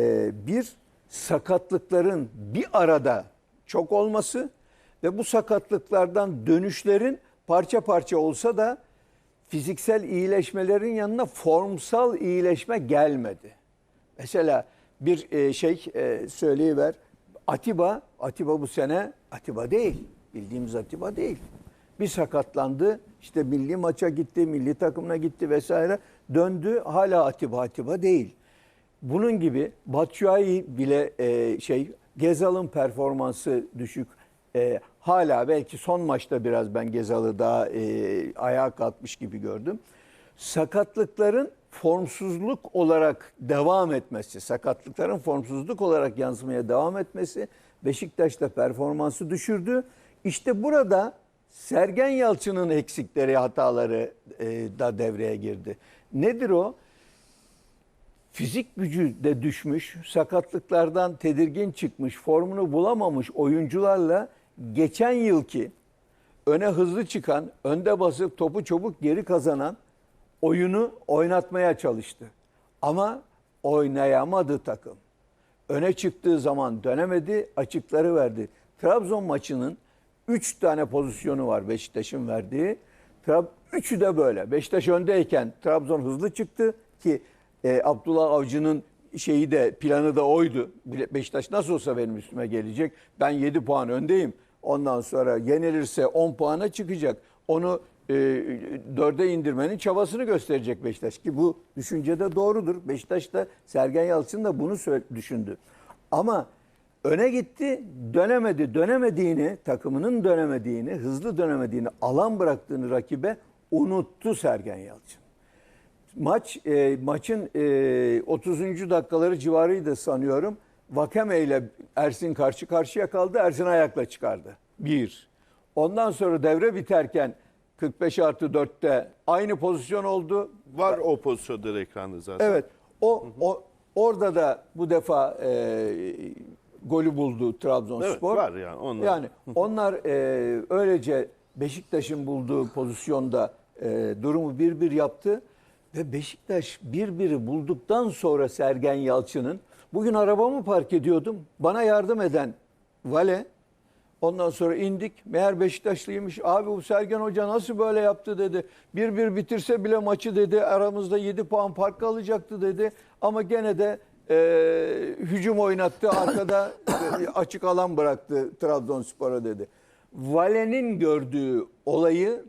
Ee, bir sakatlıkların bir arada çok olması ve bu sakatlıklardan dönüşlerin parça parça olsa da fiziksel iyileşmelerin yanına formsal iyileşme gelmedi. Mesela bir e, şey e, söyleyiver. Atiba, Atiba bu sene Atiba değil. Bildiğimiz Atiba değil. Bir sakatlandı. işte milli maça gitti, milli takımına gitti vesaire. Döndü hala Atiba Atiba değil. Bunun gibi Batshuayi bile e, şey Gezal'ın performansı düşük. E, hala belki son maçta biraz ben Gezal'ı daha e, ayağa kalkmış gibi gördüm. Sakatlıkların formsuzluk olarak devam etmesi, sakatlıkların formsuzluk olarak yansımaya devam etmesi Beşiktaş'ta performansı düşürdü. İşte burada Sergen Yalçın'ın eksikleri, hataları e, da devreye girdi. Nedir o? Fizik gücü de düşmüş, sakatlıklardan tedirgin çıkmış, formunu bulamamış oyuncularla geçen yılki öne hızlı çıkan, önde basıp topu çabuk geri kazanan oyunu oynatmaya çalıştı. Ama oynayamadı takım. Öne çıktığı zaman dönemedi, açıkları verdi. Trabzon maçının 3 tane pozisyonu var Beşiktaş'ın verdiği. Üçü de böyle. Beşiktaş öndeyken Trabzon hızlı çıktı ki e, Abdullah Avcı'nın şeyi de planı da oydu. Beşiktaş nasıl olsa benim üstüme gelecek. Ben 7 puan öndeyim. Ondan sonra yenilirse 10 puana çıkacak. Onu e, 4'e indirmenin çabasını gösterecek Beşiktaş ki bu düşünce de doğrudur. Beşiktaş da Sergen Yalçın da bunu düşündü. Ama öne gitti, dönemedi. Dönemediğini, takımının dönemediğini, hızlı dönemediğini, alan bıraktığını rakibe unuttu Sergen Yalçın. Maç e, maçın e, 30. dakikaları civarıydı sanıyorum. Vakeme ile Ersin karşı karşıya kaldı. Ersin ayakla çıkardı. Bir. Ondan sonra devre biterken 45 artı 4'te aynı pozisyon oldu. Var o pozisyonda ekranda zaten. Evet. O, o orada da bu defa e, golü buldu Trabzonspor. Evet, var yani onlar. Yani onlar e, öylece Beşiktaş'ın bulduğu pozisyonda e, durumu bir bir yaptı ve Beşiktaş bir biri bulduktan sonra Sergen Yalçın'ın bugün arabamı park ediyordum. Bana yardım eden Vale Ondan sonra indik. Meğer Beşiktaşlıymış. Abi bu Sergen Hoca nasıl böyle yaptı dedi. Bir bir bitirse bile maçı dedi. Aramızda 7 puan fark kalacaktı dedi. Ama gene de e, hücum oynattı. Arkada açık alan bıraktı Trabzonspor'a dedi. Vale'nin gördüğü olayı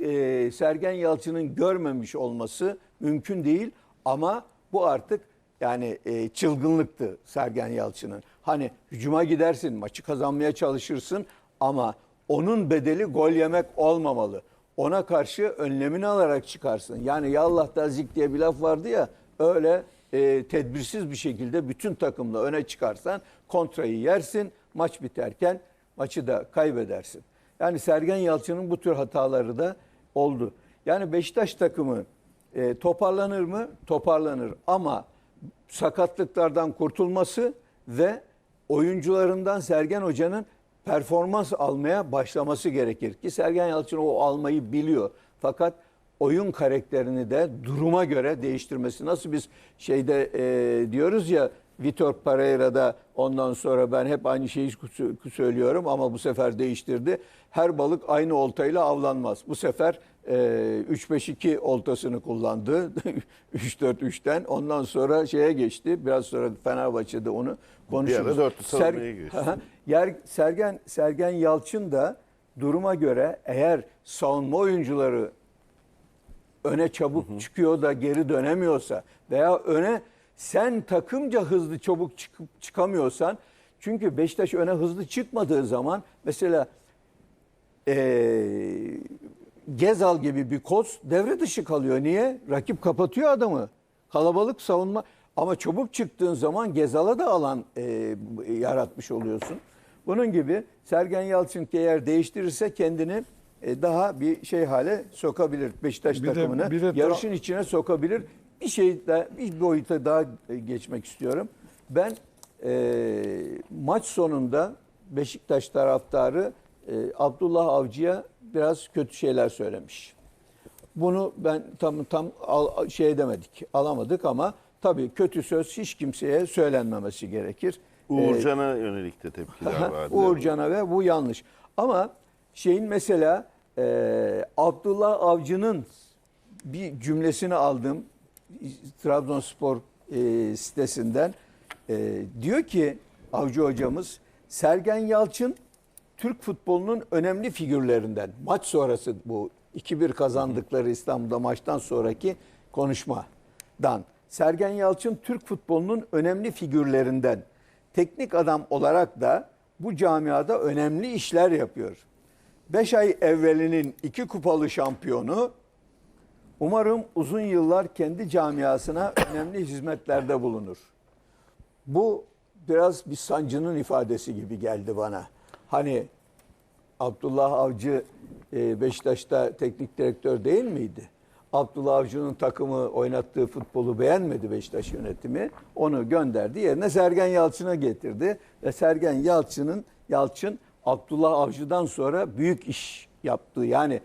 e, Sergen Yalçın'ın görmemiş olması mümkün değil. Ama bu artık yani e, çılgınlıktı Sergen Yalçın'ın. Hani hücuma gidersin, maçı kazanmaya çalışırsın ama onun bedeli gol yemek olmamalı. Ona karşı önlemini alarak çıkarsın. Yani ya Allah tazik diye bir laf vardı ya öyle e, tedbirsiz bir şekilde bütün takımla öne çıkarsan kontrayı yersin. Maç biterken maçı da kaybedersin. Yani Sergen Yalçın'ın bu tür hataları da oldu. Yani Beşiktaş takımı e, toparlanır mı? Toparlanır ama sakatlıklardan kurtulması ve oyuncularından Sergen Hoca'nın performans almaya başlaması gerekir ki Sergen Yalçın o almayı biliyor. Fakat oyun karakterini de duruma göre değiştirmesi. Nasıl biz şeyde e, diyoruz ya Vitor Pereira'da ondan sonra ben hep aynı şeyi söylüyorum ama bu sefer değiştirdi. Her balık aynı oltayla avlanmaz. Bu sefer e, 3-5-2 oltasını kullandı. 3-4-3'ten. Ondan sonra şeye geçti. Biraz sonra Fenerbahçe'de onu konuşuruz. Bir ara dörtlü savunmaya geçti. Yer, Sergen, Sergen Yalçın da duruma göre eğer savunma oyuncuları öne çabuk çıkıyor da geri dönemiyorsa veya öne sen takımca hızlı çabuk çıkıp çıkamıyorsan çünkü Beşiktaş öne hızlı çıkmadığı zaman mesela ee, Gezal gibi bir koz devre dışı kalıyor. Niye? Rakip kapatıyor adamı. Kalabalık savunma ama çabuk çıktığın zaman Gezal'a da alan e, yaratmış oluyorsun. Bunun gibi Sergen Yalçın eğer değiştirirse kendini e, daha bir şey hale sokabilir. Beşiktaş Bir de- takımını bir de yarışın içine sokabilir. Bir şey daha, bir boyuta daha e, geçmek istiyorum. Ben e, maç sonunda Beşiktaş taraftarı e, Abdullah Avcı'ya biraz kötü şeyler söylemiş. Bunu ben tam tam al, şey demedik, alamadık ama tabii kötü söz hiç kimseye söylenmemesi gerekir. Uğurcan'a yönelik de tepkiler vardı. Uğurcan'a ve bu yanlış. Ama şeyin mesela e, Abdullah Avcı'nın bir cümlesini aldım Trabzonspor e, sitesinden. E, diyor ki Avcı hocamız Sergen Yalçın Türk futbolunun önemli figürlerinden. Maç sonrası bu 2-1 kazandıkları İstanbul'da maçtan sonraki konuşmadan. Sergen Yalçın Türk futbolunun önemli figürlerinden. Teknik adam olarak da bu camiada önemli işler yapıyor. 5 ay evvelinin iki kupalı şampiyonu umarım uzun yıllar kendi camiasına önemli hizmetlerde bulunur. Bu biraz bir sancının ifadesi gibi geldi bana. Hani Abdullah Avcı e, Beşiktaş'ta teknik direktör değil miydi? Abdullah Avcı'nın takımı oynattığı futbolu beğenmedi Beşiktaş yönetimi. Onu gönderdi. Yerine Sergen Yalçın'a getirdi. Ve Sergen Yalçın'ın Yalçın Abdullah Avcı'dan sonra büyük iş yaptı. Yani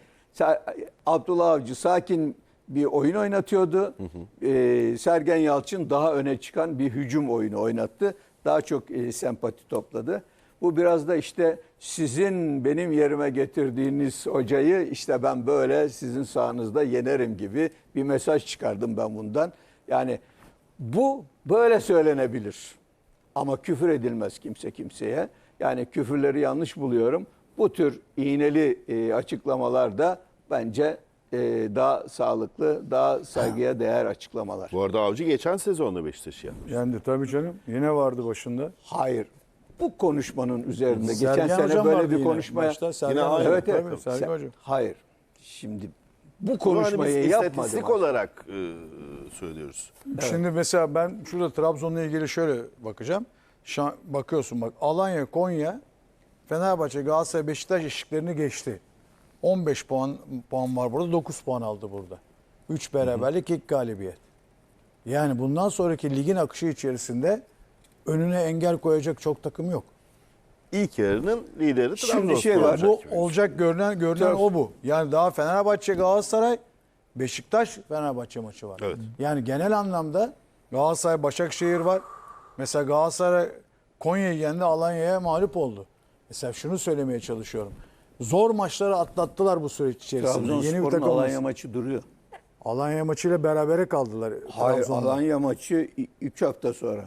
Abdullah Avcı sakin bir oyun oynatıyordu. Ee, Sergen Yalçın daha öne çıkan bir hücum oyunu oynattı. Daha çok e, sempati topladı. Bu biraz da işte sizin benim yerime getirdiğiniz hocayı işte ben böyle sizin sahanızda yenerim gibi bir mesaj çıkardım ben bundan. Yani bu böyle söylenebilir. Ama küfür edilmez kimse kimseye. Yani küfürleri yanlış buluyorum. Bu tür iğneli e, açıklamalar da bence e, daha sağlıklı, daha saygıya değer açıklamalar. Bu arada Avcı geçen sezonda Beşiktaş'ı yapmış. Yendi tabii canım. Yine vardı başında. Hayır. Bu konuşmanın üzerinde geçen Sergen sene Hocam böyle vardı bir yine konuşmaya maçta. Sergen Yine Hocam. evet evet. Tabii, Sergen Hocam. Hayır. Şimdi bu hani konuşmayı yapmadım. istatistik olarak e, söylüyoruz. Şimdi mesela ben şurada Trabzon'la ilgili şöyle bakacağım. Şa- bakıyorsun bak Alanya, Konya, Fenerbahçe, Galatasaray, Beşiktaş eşiklerini geçti. 15 puan puan var burada. 9 puan aldı burada. 3 beraberlik ilk galibiyet. Yani bundan sonraki ligin akışı içerisinde önüne engel koyacak çok takım yok. İlk yarının lideri Şimdi Trabzonspor şey var, olacak Bu gibi. olacak görünen görünen o bu. Yani daha Fenerbahçe Galatasaray Beşiktaş Fenerbahçe maçı var. Evet. Yani genel anlamda Galatasaray Başakşehir var. Mesela Galatasaray Konya'yı yendi Alanya'ya mağlup oldu. Mesela şunu söylemeye çalışıyorum. Zor maçları atlattılar bu süreç içerisinde. Yeni bir Trabzonspor'un takım Alanya Alanya, maçı duruyor. Alanya maçıyla berabere kaldılar. Hayır, Trabzon'da. Alanya maçı 3 hafta sonra.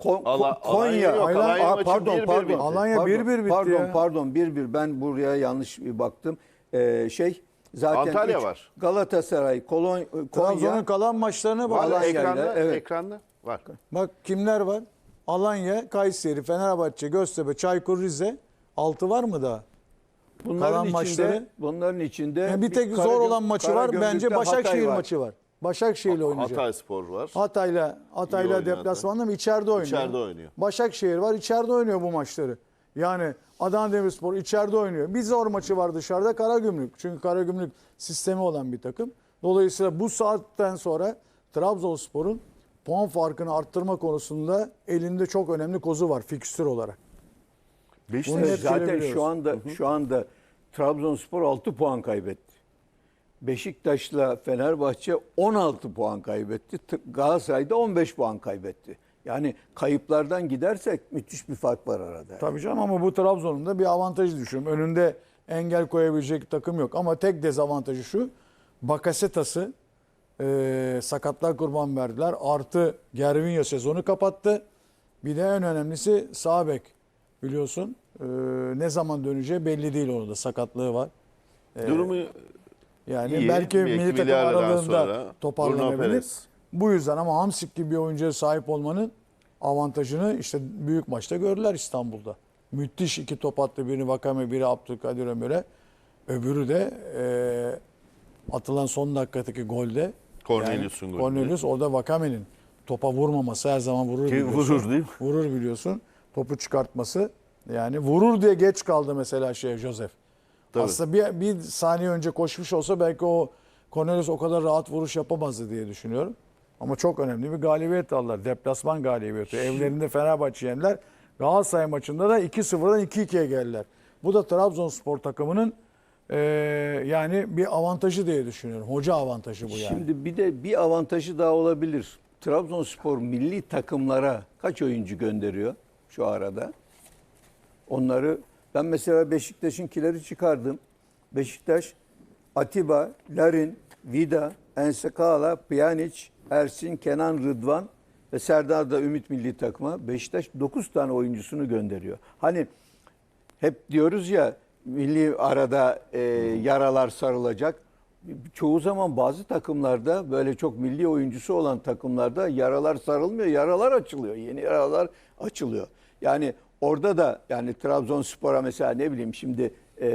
Ko- Ala- Ko- Konya, Alanya yok, Alanya- Alanya Aa, maçı pardon, 1-1 pardon. bitti. Alanya Pardon, 1-1 bitti Pardon, ya. pardon 1-1. Ben buraya yanlış bir baktım. Ee, şey zaten Antalya üç- var. Galatasaray, Kolon, Trabzon'un Konya, kalan maçlarına bak. Var Alanya'yla, ekranda, evet. ekranda var. Bak kimler var? Alanya, Kayseri, Fenerbahçe, Göztepe, Çaykur, Rize. Altı var mı daha? bunların kalan içinde, maçları- bunların içinde Yani bir tek Karagö- zor olan maçı var. Karagümrük'te Bence Hatay Başakşehir var. maçı var. Başakşehir'le oynayacak. Hatay Spor var. Hatay'la Hatay'la deplasmanda mı içeride oynuyor. İçeride oynuyor. Başakşehir var içeride oynuyor bu maçları. Yani Adana Demirspor içeride oynuyor. Bir zor maçı var dışarıda Karagümrük. Çünkü Karagümrük sistemi olan bir takım. Dolayısıyla bu saatten sonra Trabzonspor'un puan farkını arttırma konusunda elinde çok önemli kozu var fikstür olarak. Beşiktaş Zaten şu anda şu anda Trabzonspor 6 puan kaybetti. Beşiktaş'la Fenerbahçe 16 puan kaybetti. T- Galatasaray da 15 puan kaybetti. Yani kayıplardan gidersek müthiş bir fark var arada. Tabii canım ama bu Trabzon'un da bir avantajı düşünüyorum. Önünde engel koyabilecek takım yok. Ama tek dezavantajı şu. Bakasetas'ı e, sakatlar kurban verdiler. Artı Gervinho sezonu kapattı. Bir de en önemlisi sağ bek biliyorsun. E, ne zaman döneceği belli değil onun da sakatlığı var. durumu Yani İyi. belki milli takım aralığında sonra Bruno toparlanabilir. Perez. Bu yüzden ama Hamsik gibi bir oyuncuya sahip olmanın avantajını işte büyük maçta gördüler İstanbul'da. Müthiş iki top attı. Birini Vakame, biri Abdülkadir Ömür'e. Öbürü de e, atılan son dakikadaki golde. Cornelius'un yani, golü. Cornelius orada Vakame'nin topa vurmaması her zaman vurur Ki biliyorsun. vurur değil mi? Vurur biliyorsun. Topu çıkartması. Yani vurur diye geç kaldı mesela şey Joseph. Tabii. Aslında bir, bir saniye önce koşmuş olsa belki o Cornelius o kadar rahat vuruş yapamazdı diye düşünüyorum. Ama çok önemli bir galibiyet aldılar. Deplasman galibiyeti. Evlerinde Fenerbahçe yendiler. Galatasaray maçında da 2-0'dan 2-2'ye geldiler. Bu da Trabzonspor takımının Ee, yani bir avantajı diye düşünüyorum. Hoca avantajı bu yani. Şimdi bir de bir avantajı daha olabilir. Trabzonspor milli takımlara kaç oyuncu gönderiyor şu arada? Onları ben mesela Beşiktaş'ınkileri çıkardım. Beşiktaş, Atiba, Larin, Vida, Ensekala, Pjanic, Ersin, Kenan, Rıdvan ve Serdar da Ümit milli takıma Beşiktaş 9 tane oyuncusunu gönderiyor. Hani hep diyoruz ya milli arada e, yaralar sarılacak. Çoğu zaman bazı takımlarda böyle çok milli oyuncusu olan takımlarda yaralar sarılmıyor, yaralar açılıyor. Yeni yaralar açılıyor. Yani orada da yani Trabzonspor'a mesela ne bileyim şimdi e,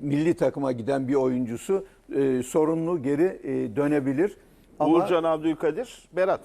milli takıma giden bir oyuncusu e, sorunlu geri e, dönebilir. Ama Uğurcan Abdülkadir, Berat.